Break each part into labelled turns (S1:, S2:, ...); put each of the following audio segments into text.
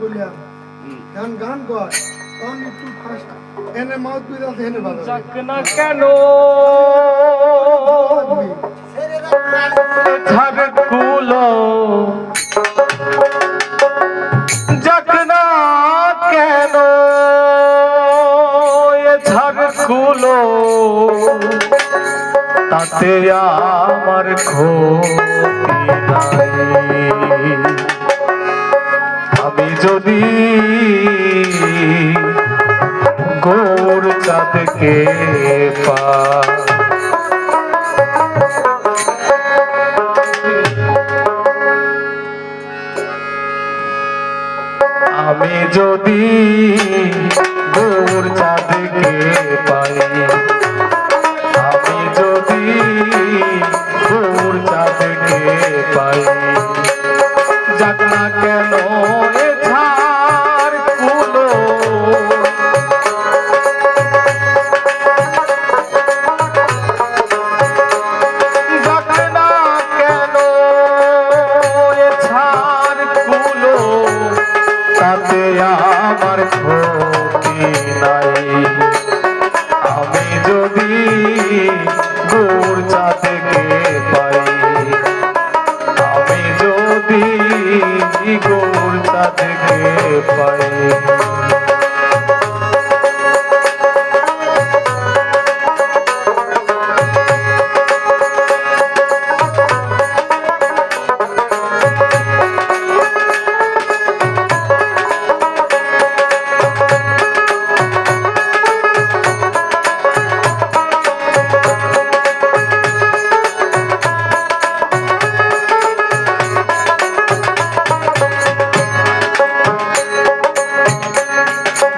S1: করলাম গান গান কর তখন একটু ফার্স্ট এনে মাউথ পিস আছে এনে ভালো
S2: চাক না কেন? ছাড় কুলো খুলো। তাতে আমার খোলা যদি গোর চাঁদকে পা আমি যদি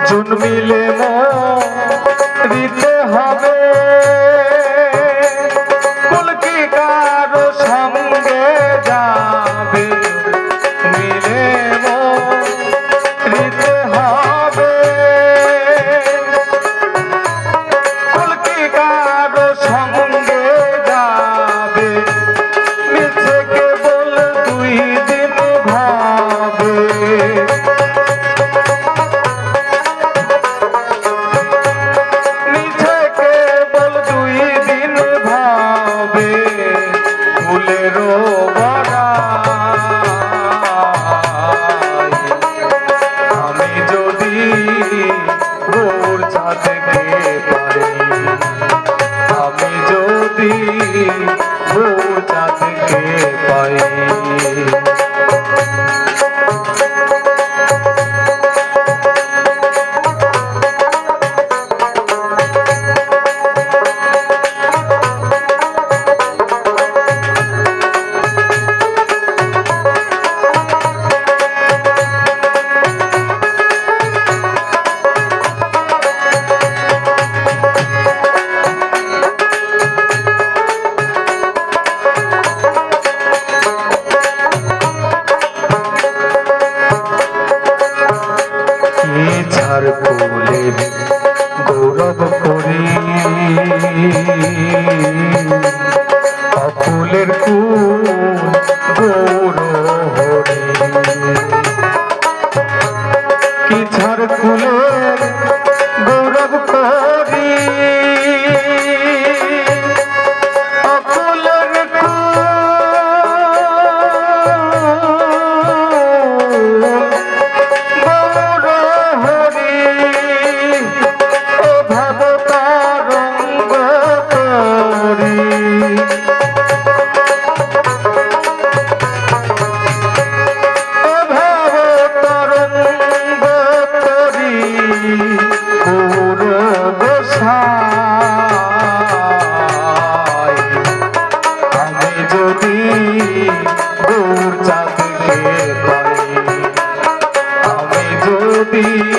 S2: জুন মিলে না। ಶ್ರೀ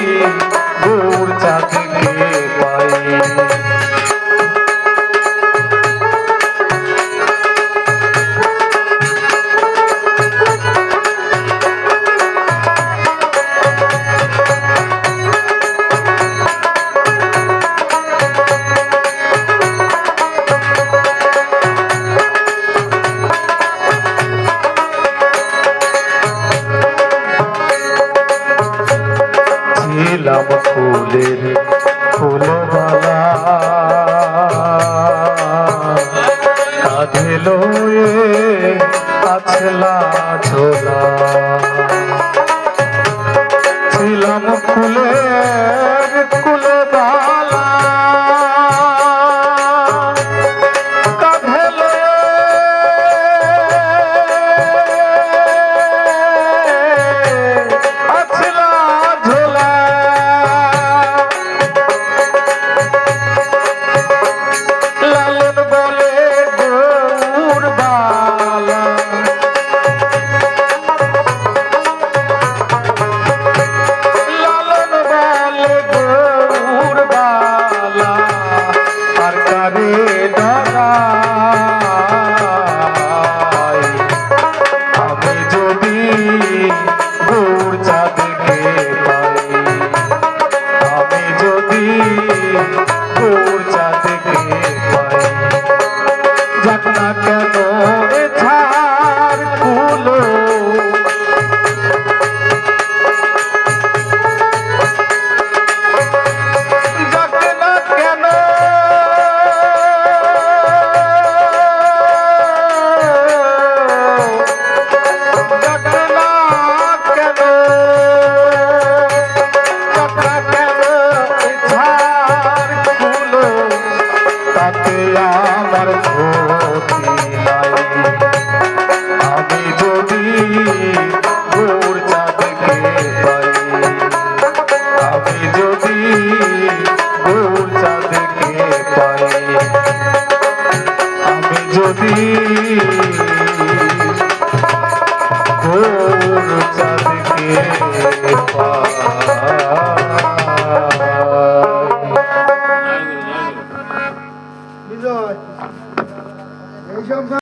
S2: লয়ে আছলা ঝোলা। ছিলাম ফুলের